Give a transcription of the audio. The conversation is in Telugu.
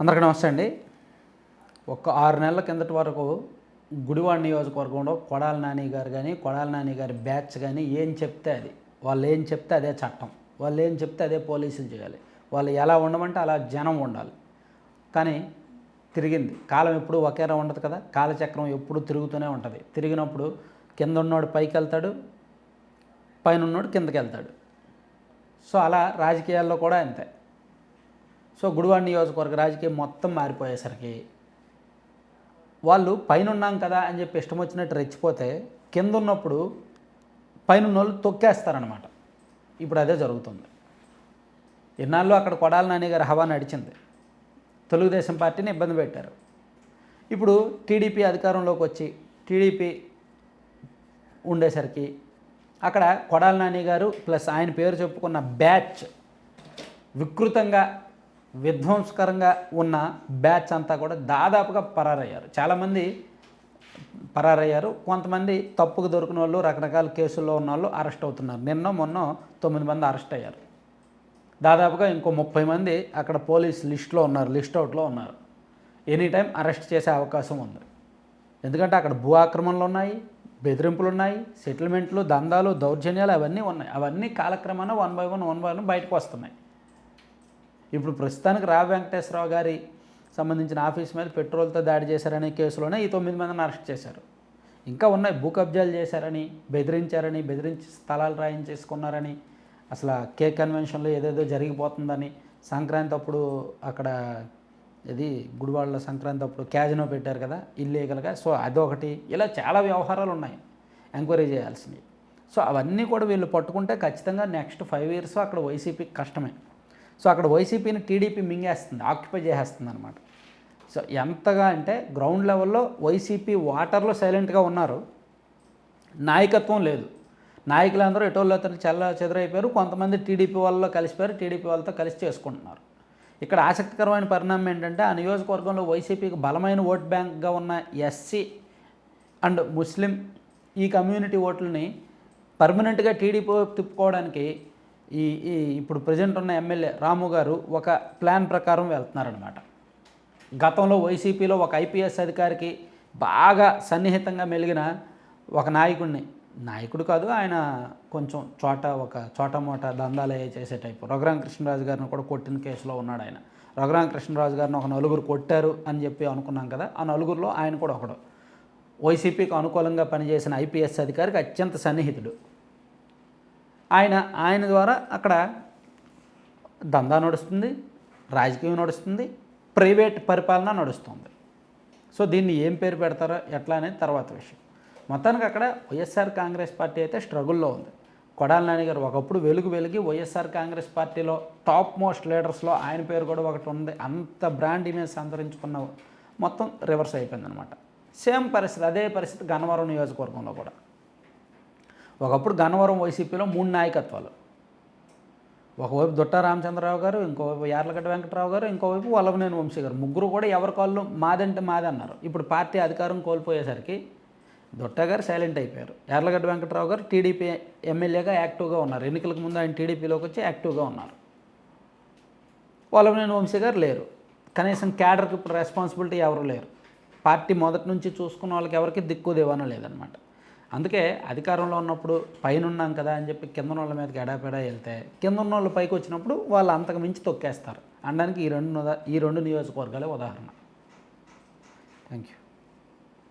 అందరికీ నమస్తే అండి. ఒక ఆరు నెలల కిందటి వరకు గుడివాడ నియోజకవర్గంలో కొడాల నాని గారు కానీ కొడాల నాని గారి బ్యాచ్ కానీ ఏం చెప్తే అది. వాళ్ళు ఏం చెప్తే అదే చట్టం. వాళ్ళు ఏం చెప్తే అదే పోలీసులు చేయాలి. వాళ్ళు ఎలా ఉండమంటే అలా జనం ఉండాలి. కానీ తిరిగింది. కాలం ఎప్పుడు ఒకేలా ఉండదు కదా. కాలచక్రం ఎప్పుడు తిరుగుతూనే ఉంటుంది. తిరిగినప్పుడు కింద ఉన్నోడు పైకి వెళ్తాడు పైన ఉన్నోడు కిందకి వెళ్తాడు సో అలా రాజకీయాల్లో కూడా అంతే. సో గుడివాడ నియోజకవర్గ రాజకీయం మొత్తం మారిపోయేసరికి వాళ్ళు పైన ఉన్నాం కదా అని చెప్పి ఇష్టం వచ్చినట్టు రెచ్చిపోతే కింద ఉన్నప్పుడు పైన ఉన్న వాళ్ళు తొక్కేస్తారనమాట ఇప్పుడు అదే జరుగుతుంది. ఇన్నాళ్ళు అక్కడ కొడాల నాని గారి హవా నడిచింది. తెలుగుదేశం పార్టీని ఇబ్బంది పెట్టారు. ఇప్పుడు టీడీపీ అధికారంలోకి వచ్చి టీడీపీ ఉండేసరికి అక్కడ కొడాల నాని గారు ప్లస్ ఆయన పేరు చెప్పుకున్న బ్యాచ్ వికృతంగా విధ్వంసకరంగా ఉన్న బ్యాచ్ అంతా కూడా దాదాపుగా పరారయ్యారు. చాలామంది పరారయ్యారు. కొంతమంది తప్పుకు దొరికిన వాళ్ళు రకరకాల కేసుల్లో ఉన్న వాళ్ళు అరెస్ట్ అవుతున్నారు. నిన్న మొన్న తొమ్మిది మంది అరెస్ట్ అయ్యారు. దాదాపుగా ఇంకో ముప్పై మంది అక్కడ పోలీస్ లిస్ట్లో ఉన్నారు లిస్ట్ అవుట్లో ఉన్నారు. ఎనీ టైం అరెస్ట్ చేసే అవకాశం ఉంది. ఎందుకంటే అక్కడ భూ ఆక్రమణలు ఉన్నాయి బెదిరింపులు ఉన్నాయి సెటిల్మెంట్లు దందాలు దౌర్జన్యాలు అవన్నీ ఉన్నాయి. అవన్నీ కాలక్రమాన one by one one by one బయటకు వస్తున్నాయి. ఇప్పుడు ప్రస్తుతానికి రా వెంకటేశ్వరరావు గారి సంబంధించిన ఆఫీస్ మీద పెట్రోల్తో దాడి చేశారనే కేసులోనే ఈ తొమ్మిది మందిని అరెస్ట్ చేశారు. ఇంకా ఉన్నాయి భూ కబ్జాలు చేశారని బెదిరించారని బెదిరించి స్థలాలు రాయించేసుకున్నారని అసలు కే కన్వెన్షన్లో ఏదేదో జరిగిపోతుందని సంక్రాంతి అప్పుడు అక్కడ ఇది గుడివాడలో సంక్రాంతి అప్పుడు క్యాజినో పెట్టారు కదా ఇల్లీగల్గా. సో అదొకటి. ఇలా చాలా వ్యవహారాలు ఉన్నాయి ఎంక్వైరీ చేయాల్సినవి. సో అవన్నీ కూడా వీళ్ళు పట్టుకుంటే ఖచ్చితంగా నెక్స్ట్ ఫైవ్ ఇయర్స్ అక్కడ వైసీపీకి కష్టమే. సో అక్కడ వైసీపీని టీడీపీ మింగేస్తుంది ఆక్యుపై చేసేస్తుంది అనమాట సో ఎంతగా అంటే గ్రౌండ్ లెవెల్లో వైసీపీ వాటర్లో సైలెంట్గా ఉన్నారు. నాయకత్వం లేదు. నాయకులందరూ ఎటోళ్ళు అతను చల్ల చెదరైపోయారు. కొంతమంది టీడీపీ వాళ్ళలో కలిసిపోయారు. టీడీపీ వాళ్ళతో కలిసి చేసుకుంటున్నారు. ఇక్కడ ఆసక్తికరమైన పరిణామం ఏంటంటే ఆ నియోజకవర్గంలో వైసీపీకి బలమైన ఓట్ బ్యాంక్గా ఉన్న ఎస్సీ అండ్ ముస్లిం ఈ కమ్యూనిటీ ఓట్లని పర్మనెంట్గా టీడీపీ తిప్పుకోవడానికి ఈ ఈ ఇప్పుడు ప్రజెంట్ ఉన్న ఎమ్మెల్యే రాము గారు ఒక ప్లాన్ ప్రకారం వెళ్తున్నారనమాట గతంలో వైసీపీలో ఒక ఐపీఎస్ అధికారికి బాగా సన్నిహితంగా మెలిగిన ఒక నాయకుడిని. నాయకుడు కాదు ఆయన కొంచెం చోట ఒక చోట మోట దందాలే చేసే టైపు రఘురామ కృష్ణరాజు గారిని కూడా కొట్టిన కేసులో ఉన్నాడు ఆయన. రఘురామ కృష్ణరాజు గారిని ఒక నలుగురు కొట్టారు అని చెప్పి అనుకున్నాం కదా ఆ నలుగురిలో ఆయన కూడా ఒకడు. వైసీపీకి అనుకూలంగా పనిచేసిన ఐపీఎస్ అధికారికి అత్యంత సన్నిహితుడు. ఆయన ఆయన ద్వారా అక్కడ దందా నడుస్తుంది రాజకీయం నడుస్తుంది ప్రైవేట్ పరిపాలన నడుస్తుంది. సో దీన్ని ఏం పేరు పెడతారో ఎట్లా అనేది తర్వాత విషయం. మొత్తానికి అక్కడ వైఎస్ఆర్ కాంగ్రెస్ పార్టీ అయితే స్ట్రగుల్లో ఉంది. కొడాల నాని గారు ఒకప్పుడు వెలుగు వెలిగి వైఎస్ఆర్ కాంగ్రెస్ పార్టీలో టాప్ మోస్ట్ లీడర్స్లో ఆయన పేరు కూడా ఒకటి ఉంది. అంత బ్రాండ్ ఇమేజ్ సంతరించుకున్న మొత్తం రివర్స్ అయిపోయిందనమాట సేమ్ పరిస్థితి అదే పరిస్థితి గన్నవరం నియోజకవర్గంలో కూడా. ఒకప్పుడు గన్నవరం వైసీపీలో మూడు నాయకత్వాలు. ఒకవైపు దొట్టా రామచంద్రరావు గారు ఇంకోవైపు యార్లగడ్డ వెంకటరావు గారు ఇంకోవైపు వల్లభనేని వంశీ గారు. ముగ్గురు కూడా ఎవరి కాళ్ళు మాదంటే మాదన్నారు. ఇప్పుడు పార్టీ అధికారం కోల్పోయేసరికి దొట్టా గారు సైలెంట్ అయిపోయారు. యార్లగడ్డ వెంకటరావు గారు టీడీపీ ఎమ్మెల్యేగా యాక్టివ్గా ఉన్నారు. ఎన్నికలకు ముందు ఆయన టీడీపీలోకి వచ్చి యాక్టివ్గా ఉన్నారు. వల్లభనేని వంశీ గారు లేరు. కనీసం క్యాడర్కి ఇప్పుడు రెస్పాన్సిబిలిటీ ఎవరు లేరు. పార్టీ మొదటి నుంచి చూసుకున్న వాళ్ళకి ఎవరికి దిక్కు దేవాన లేదనమాట అందుకే అధికారంలో ఉన్నప్పుడు పైన ఉన్నాం కదా అని చెప్పి కింద వాళ్ళ మీదకి ఎడాపెడా వెళ్తే కింద ఉన్న వాళ్ళు పైకి వచ్చినప్పుడు వాళ్ళు అంతకు మించి తొక్కేస్తారు అనడానికి ఈ రెండు ఈ రెండు నియోజకవర్గాలే ఉదాహరణ. Thank you